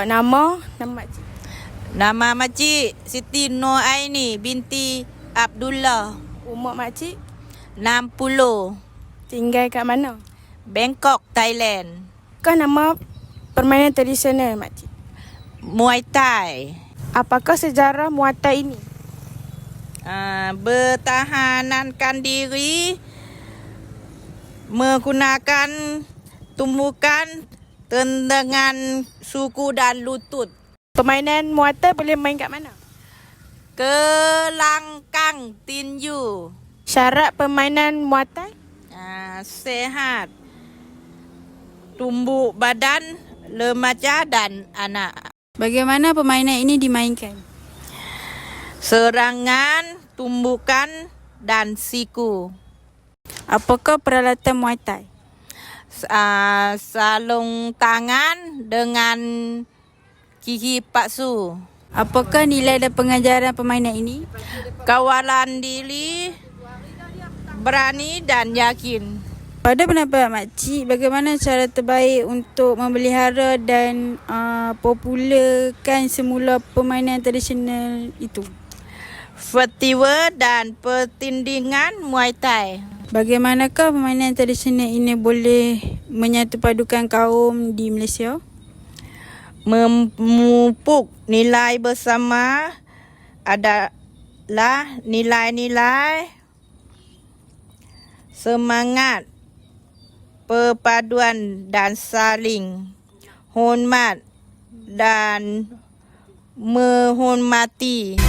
Nama, nama makcik. Nama makcik Siti Nur Aini binti Abdullah. Umur makcik, 60. tinggal kat mana? Bangkok, Thailand. Kau nama permainan tradisional makcik. Muay Thai. Apakah sejarah Muay Thai ini? Uh, bertahankan diri menggunakan tumbukan tendangan suku dan lutut. Permainan Muay Thai boleh main kat mana? Kelangkang tinju. Syarat permainan Muay Thai? Uh, sehat. Tumbuk badan, remaja dan anak. Bagaimana permainan ini dimainkan? Serangan, tumbukan dan siku. Apakah peralatan Muay Thai? Uh, salung tangan dengan gigi paksu. Apakah nilai dan pengajaran permainan ini? Kawalan diri, berani dan yakin. Pada pendapat makcik, bagaimana cara terbaik untuk memelihara dan uh, popularkan semula permainan tradisional itu? Festival dan pertandingan Muay Thai. Bagaimanakah permainan tradisional ini boleh menyatupadukan kaum di Malaysia? Memupuk nilai bersama adalah nilai-nilai semangat, perpaduan dan saling hormat dan menghormati.